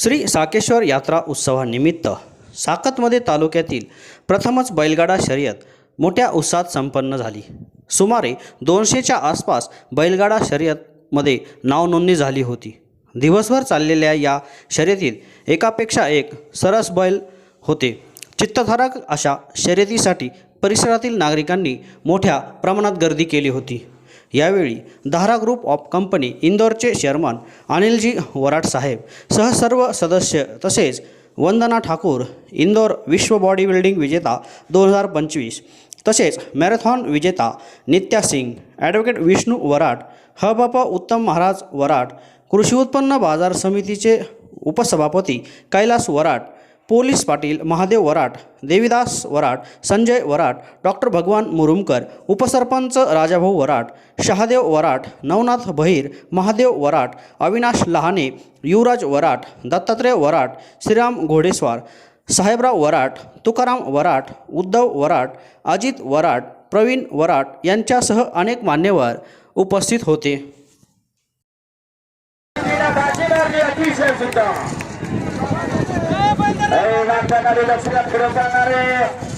श्री साकेश्वर यात्रा उत्सवानिमित्त साकतमध्ये तालुक्यातील प्रथमच बैलगाडा शर्यत मोठ्या उत्साहात संपन्न झाली. सुमारे दोनशेच्या आसपास बैलगाडा शर्यतमध्ये नावनोंदणी झाली होती. दिवसभर चाललेल्या या शर्यतीत एकापेक्षा एक सरस बैल होते. चित्तधारक अशा शर्यतीसाठी परिसरातील नागरिकांनी मोठ्या प्रमाणात गर्दी केली होती. यावेळी धारा ग्रुप ऑफ कंपनी इंदोरचे चेअरमन अनिलजी वराट साहेब सह सर्व सदस्य तसेच वंदना ठाकूर इंदोर विश्व बॉडी बिल्डिंग विजेता दोन हजार पंचवीस तसेच मॅरेथॉन विजेता नित्या सिंग ॲडव्होकेट विष्णू वराट हबप उत्तम महाराज वराट कृषी उत्पन्न बाजार समितीचे उपसभापती कैलास वराट पोलीस पाटील महादेव वराट देविदास वराट संजय वराट डॉक्टर भगवान मुरुमकर उपसरपंच राजाभाऊ वराट शहादेव वराट नवनाथ बहिर महादेव वराट अविनाश लहाने युवराज वराट दत्तात्रय वराट श्रीराम घोडेस्वार साहेबराव वराट तुकाराम वराट उद्धव वराट अजित वराट प्रवीण वराट यांच्यासह अनेक मान्यवर उपस्थित होते. काशीनारने अतिशय सुद्धा नाटकाकडे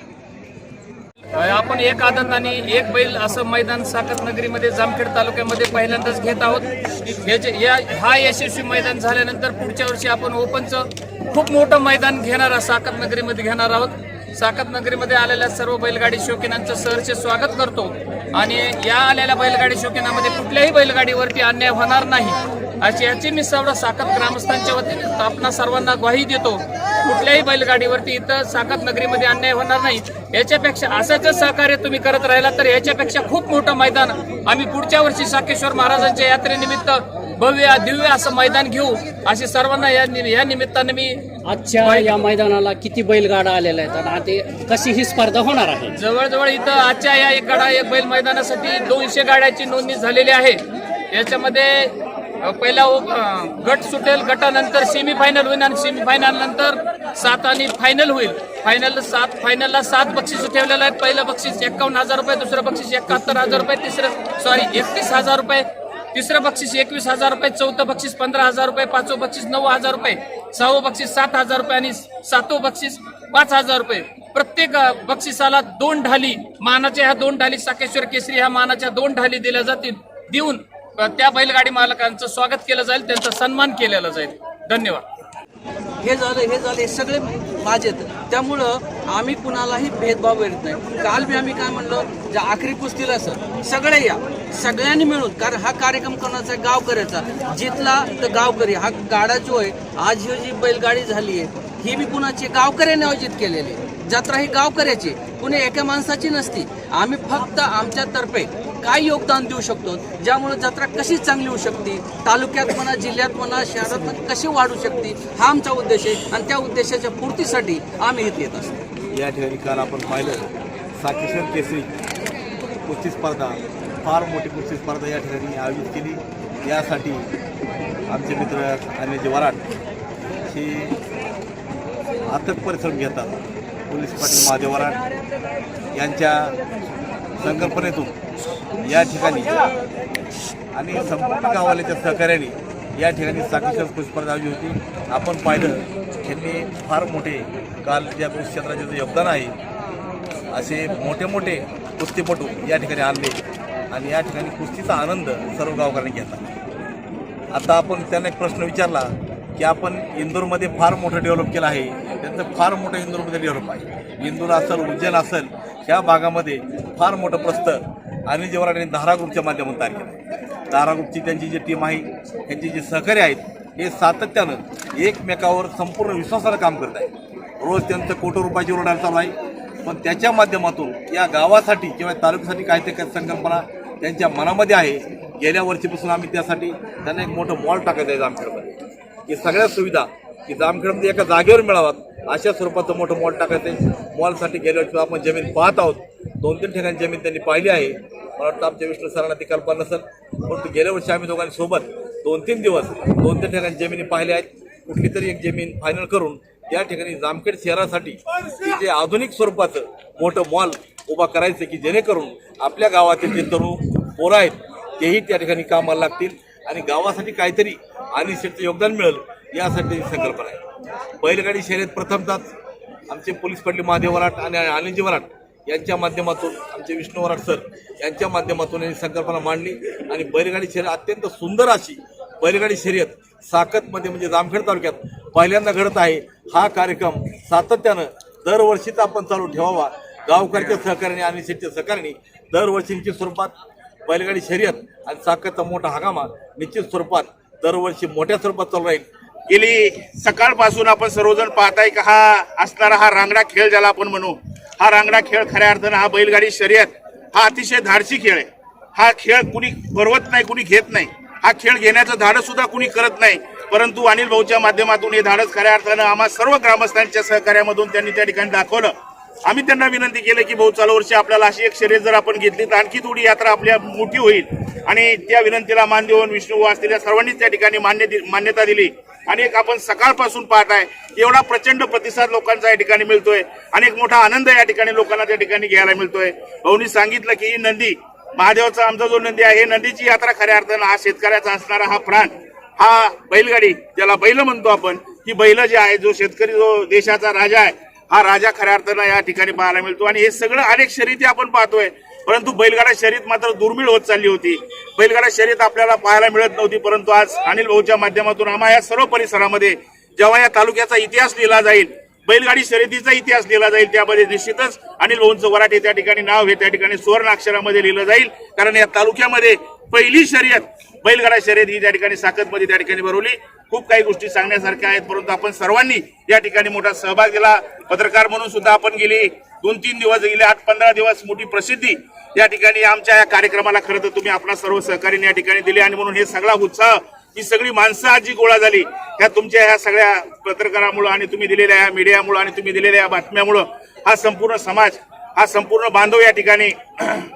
आपण एक आदत आणि एक बैल असं मैदान साकत नगरीमध्ये जामखेड तालुक्यामध्ये पहिल्यांदाच घेत आहोत. याचे या हा यशस्वी मैदान झाल्यानंतर पुढच्या वर्षी आपण ओपनचं खूप मोठं मैदान घेणार आहोत साकत नगरीमध्ये घेणार आहोत. साकत नगरीमध्ये आलेल्या सर्व बैलगाडी शौकीनांचं सहर्ष स्वागत करतो. आणि या आलेल्या बैलगाडी शौकीनामध्ये कुठल्याही बैलगाडीवरती अन्याय होणार नाही. अशी याची मी सर्व साकत ग्रामस्थांच्या वतीने आपणा सर्वांना ग्वाही देतो. कुठल्याही बैलगाडीवरती इथं साकत नगरीमध्ये अन्याय होणार नाही. याच्यापेक्षा असंच जर सहकार्य तुम्ही करत राहिला तर याच्यापेक्षा खूप मोठं मैदान. आम्ही पुढच्या वर्षी साकेश्वर महाराजांच्या यात्रेनिमित्त भव्य दिव्य असं मैदान घेऊ. असे सर्वांना या या निमित्ताने मी आजच्या या मैदानाला किती बैलगाडा आलेल्या आहेत आणि आता कशी ही स्पर्धा होणार आहे? जवळजवळ इथं आजच्या या एक गाडा एक बैल मैदानासाठी दोनशे गाड्याची नोंदणी झालेली आहे. याच्यामध्ये पहिला गट सुटेल गटानंतर सेमीफायनल होईल आणि सेमीफायनल नंतर सात आणि फायनल होईल. फायनल सात फायनलला सात बक्षीस ठेवलेलं आहे पहिलं बक्षीस एक्कावन्न हजार रुपये दुसरं बक्षीस एकाहत्तर हजार रुपये तिसरं सॉरी एकतीस हजार रुपये तिसरं बक्षीस एकवीस हजार रुपये चौथं बक्षीस पंधरा हजार रुपये पाचवं बक्षीस नऊ हजार रुपये सहावं बक्षीस सात हजार रुपये आणि सातवं बक्षीस पाच हजार रुपये. प्रत्येक बक्षिसाला दोन ढाली मानाच्या ह्या दोन ढाली साकेश्वर केसरी ह्या मानाच्या दोन ढाली दिल्या जातील. देऊन त्या बैलगाडी मालकांचं स्वागत केलं जाईल त्यांचा सन्मान केलेला जाईल. धन्यवाद. हे झालं हे झालं हे सगळे माझेत त्यामुळं आम्ही कुणालाही भेदभाव करीत नाही. काल बी आम्ही काय म्हणलं ज्या आखरी कुस्तीला सर सगळे या. सगळ्यांनी मिळून कारण हा कार्यक्रम कोणाचा आहे? गावकऱ्याचा. जिथला तर गावकरी हा गाडा जो आहे आज ही जी बैलगाडी झाली आहे ही मी कुणाची गावकऱ्याने आयोजित केलेली जत्रा ही गावकऱ्याची कुणी एका माणसाची नसती. आम्ही फक्त आमच्यातर्फे काय योगदान देऊ शकतो? ज्यामुळे जत्रा कशी चांगली होऊ शकते? तालुक्यात म्हणा जिल्ह्यात म्हणा शहरात म्हणा कशी वाढू शकते? हा आमचा उद्देश आहे आणि त्या उद्देशाच्या पूर्तीसाठी आम्ही इथे येत असतो. या ठिकाणी काल आपण पाहिलं साकेश्वर केसरी कुस्ती स्पर्धा फार मोठी कुस्ती स्पर्धा या ठिकाणी आयोजित केली. यासाठी आमचे मित्र आणि जे हे अथक परिश्रम घेतात. पोलीस पाटील महादेव यांच्या संकल्पनेतून या ठिकाणी आणि संपूर्ण गावाल्याच्या सहकार्याने या ठिकाणी साक्षर कुस्ती आली होती. आपण पाहिलं त्यांनी फार मोठे काल ज्या क्षेत्राचे जे योगदान आहे असे मोठे मोठे कुस्तीपटू या ठिकाणी आणले आणि या ठिकाणी कुस्तीचा आनंद सर्व गावकऱ्यांनी घेतला. आता आपण त्यांना एक प्रश्न विचारला की आपण इंदूरमध्ये फार मोठं डेव्हलप केलं आहे त्यांचं फार मोठं इंदूरमध्ये डेव्हलप आहे. इंदूर असेल उज्जैन असेल ह्या भागामध्ये फार मोठं प्रस्तर अनिल जेवढा आणि धारा ग्रुपच्या माध्यमातून तयार केला. आहे धारा ग्रुपची त्यांची जी टीम आहे त्यांची जे सहकारी आहेत हे सातत्यानं एकमेकावर संपूर्ण विश्वासानं काम करत आहे रोज त्यांचं कोटी रुपयाची रोड चालू आहे. पण त्याच्या माध्यमातून या गावासाठी किंवा तालुक्यासाठी काय ते संकल्पना त्यांच्या मनामध्ये आहे. गेल्या वर्षीपासून आम्ही त्यासाठी त्यांना एक मोठं मॉल टाकायचं आहे जामखेडमध्ये. की सगळ्या सुविधा की जामखेडमध्ये एका जागेवर मिळाव्यात अशा स्वरूपाचं मोठं मॉल टाकायचं आहे. मॉलसाठी गेल्या वर्षी आपण जमीन पाहत आहोत. दोन तीन ठिकाणी जमीन त्यांनी पाहिली आहे. मला वाटतं आमच्या विष्णू सरांना ती कल्पना नसेल परंतु गेल्या वर्षी आम्ही दोघांनी सोबत दोन तीन दिवस दोन तीन ठिकाणी जमिनी पाहिल्या आहेत. कुठली तरी एक जमीन फायनल करून या ठिकाणी जामखेड शहरासाठी जे आधुनिक स्वरूपाचं मोठं मॉल उभा करायचं की जेणेकरून आपल्या गावातील जे तरुण पोरं आहेत तेही त्या ठिकाणी कामाला लागतील आणि गावासाठी काहीतरी आणि शेतचं योगदान मिळेल यासाठी संकल्पना आहे. बैलगाडी शर्यत प्रथमतः आमचे पोलीस पडले महादेव वराट आणि अनिलजी वराट. यांच्या माध्यमातून आमचे विष्णू वराट सर यांच्या माध्यमातून यांनी संकल्पना मांडली आणि बैलगाडी शर्यत अत्यंत सुंदर अशी बैलगाडी शर्यत साकतमध्ये म्हणजे जामखेड तालुक्यात पहिल्यांदा घडत आहे. हा कार्यक्रम सातत्यानं दरवर्षीच आपण चालू ठेवावा. गावकरच्या सहकार्याने आणि शेतच्या सहकार्याने दरवर्षींच्या स्वरूपात बैलगाडी शर्यत आणि साखरचा मोठा हंगामा निश्चित स्वरूपात दरवर्षी मोठ्या स्वरूपात चालू राहील. गेली सकाळपासून आपण सर्वजण पाहताय का हा असणारा हा रांगडा खेळ ज्याला आपण म्हणू हा रांगडा खेळ खऱ्या अर्थानं हा बैलगाडी शर्यत हा अतिशय धाडसी खेळ आहे. हा खेळ कुणी भरवत नाही कुणी घेत नाही. हा खेळ घेण्याचं धाडस सुद्धा कुणी करत नाही. परंतु अनिल भाऊच्या माध्यमातून हे धाडस खऱ्या अर्थानं आम्हा सर्व ग्रामस्थांच्या सहकार्यामधून त्यांनी त्या ठिकाणी दाखवलं. आम्ही त्यांना विनंती केली की भाऊ चालू वर्षी आपल्याला अशी एक शर्यत जर आपण घेतली तर आणखी थोडी यात्रा आपल्या मोठी होईल. आणि त्या विनंतीला मान देऊन विष्णू असलेल्या सर्वांनीच त्या ठिकाणी मान्य दि- मान्यता दिली. आणि एक आपण सकाळपासून पाहत आहे एवढा प्रचंड प्रतिसाद लोकांचा या ठिकाणी मिळतोय. आणि एक मोठा आनंद या ठिकाणी लोकांना त्या ठिकाणी घ्यायला मिळतोय. भाऊनी सांगितलं की ही नंदी महादेवाचा आमचा जो नंदी आहे हे नंदीची यात्रा खऱ्या अर्थानं हा शेतकऱ्याचा असणारा हा प्राण हा बैलगाडी ज्याला बैल म्हणतो आपण ही बैल जे आहे जो शेतकरी जो देशाचा राजा आहे हा राजा खऱ्या अर्थानं या ठिकाणी पाहायला मिळतो. आणि हे सगळं अनेक शर्यती आपण पाहतोय. परंतु बैलगाडा शर्यत मात्र दुर्मिळ होत चालली होती. बैलगाडा शर्यत आपल्याला पाहायला मिळत नव्हती परंतु आज अनिल भाऊच्या माध्यमातून आम्हा या सर्व परिसरामध्ये जेव्हा या तालुक्याचा इतिहास लिहिला जाईल बैलगाडी शर्यतीचा इतिहास लिहिला जाईल त्यामध्ये निश्चितच अनिल भाऊंचं वराटे त्या ठिकाणी नाव हे त्या ठिकाणी सुवर्ण अक्षरामध्ये लिहिलं जाईल. कारण या तालुक्यामध्ये पहिली शर्यत बैलगाडा शर्यत ही त्या ठिकाणी साकतमध्ये त्या ठिकाणी भरवली. खूप काही गोष्टी सांगण्यासारख्या आहेत परंतु आपण सर्वांनी या ठिकाणी मोठा सहभाग दिला. पत्रकार म्हणून सुद्धा आपण गेली. दोन तीन दिवस गेले आठ पंधरा दिवस मोठी प्रसिद्धी या ठिकाणी आमच्या या कार्यक्रमाला खरं तर तुम्ही आपला सर्व सहकार्याने या ठिकाणी दिले. आणि म्हणून हे सगळा उत्साह ही सगळी माणसं आज जी गोळा झाली ह्या तुमच्या ह्या सगळ्या पत्रकारामुळं आणि तुम्ही दिलेल्या ह्या मीडियामुळं आणि तुम्ही दिलेल्या या बातम्यामुळं हा संपूर्ण समाज हा संपूर्ण बांधव या ठिकाणी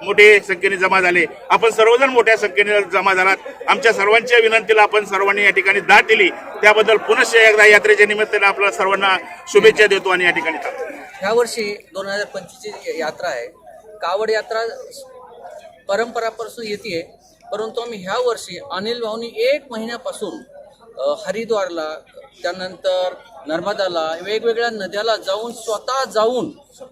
मोठे संख्येने जमा झाले. आपण सर्वजण मोठ्या संख्येने जमा झालात. आमच्या सर्वांच्या विनंतीला आपण सर्वांनी या ठिकाणी दाद दिली. त्याबद्दल पुनश्च एकदा यात्रेच्या निमित्ताने आपल्या सर्वांना शुभेच्छा देतो आणि या ठिकाणी थांबतो. ह्या वर्षी दोन हजार पंचवीसची यात्रा आहे कावड यात्रा परंपरापासून येते परंतु आम्ही ह्या वर्षी अनिल भाऊनी एक महिन्यापासून हरिद्वारला त्यानंतर नर्मदाला वेगवेगळ्या नद्याला जाऊन स्वतः जाऊन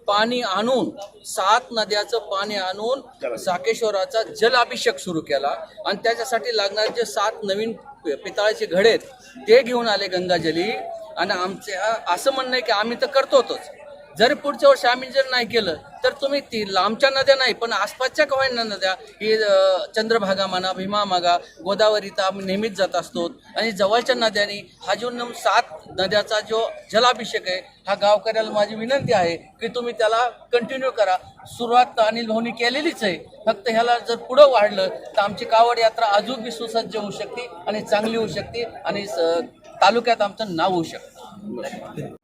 पाणी आणून सात नद्याचं पाणी आणून साकेश्वराचा जलाभिषेक सुरू केला. आणि त्याच्यासाठी लागणारे जे सात नवीन पि- पितळाचे घडे आहेत ते घेऊन आले गंगाजली. आणि आमचे असं म्हणणं आहे की आम्ही तर करतोच जर पुढच्या वर्षी आम्ही जर नाही केलं तर तुम्ही ती लांबच्या नद्या नाही पण आसपासच्या कवायना नद्या ही चंद्रभागा म्हणा भीमा मागा गोदावरी तर आम्ही नेहमीच जात असतो. आणि जवळच्या नद्यांनी हा जो नम सात नद्याचा जो जलाभिषेक आहे हा गावकऱ्याला माझी विनंती आहे की तुम्ही त्याला कंटिन्यू करा. सुरुवात अनिल भाऊनी केलेलीच आहे. फक्त ह्याला जर पुढं वाढलं तर आमची कावड यात्रा अजून सुसज्ज होऊ शकते आणि चांगली होऊ शकते आणि स- तालुक्यात आमचं नाव होऊ शकतं.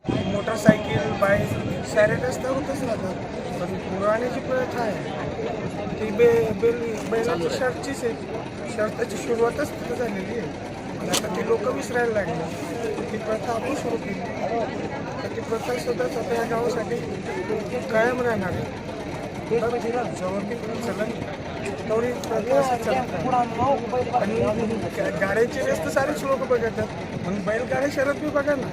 शर्यत असता होतच राहतात. पण पुराण्याची प्रथा आहे. ती बे बेल बैलाची शर्टचीच आहे. शर्टाची सुरुवातच तिथं झालेली आहे. आणि आता ती लोक विसरायला लागली. ती प्रथा आपण सुरू केली. तर ती प्रथा सुद्धा स्वतः या गावासाठी कायम राहणार आहे. तेवढी प्रथा अशी चालत राहणार. आणि गाड्यांची रेस तर सारेच लोक बघतात. मग बैलगाड्या शर्यत बी बघा ना.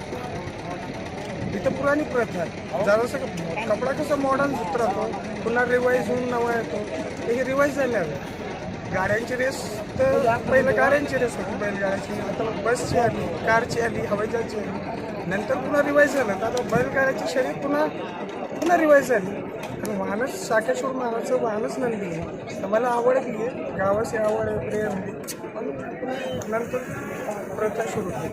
इथं पुराणी प्रथा आहे जरासं कपडा कसा मॉडर्न होत राहतो पुन्हा रिवाईज होऊन नवा येतो. हे रिवाईज झाले गाड्यांची रेस तर पहिलं गाड्यांची रेस होती. बैलगाड्याची आता बसची आली कारची आली हवाई जहाजची आली नंतर पुन्हा रिवाईज झालं. तर आता बैलगाड्याची शर्यत पुन्हा पुन्हा रिवाईज झाली. आणि वाहनच साकेश्वर महाराजचं वाहनच नंदी आहे तर मला आवड आहे. गावाची आवड आहे प्रेम आहे. पण नंतर प्रथा सुरू केली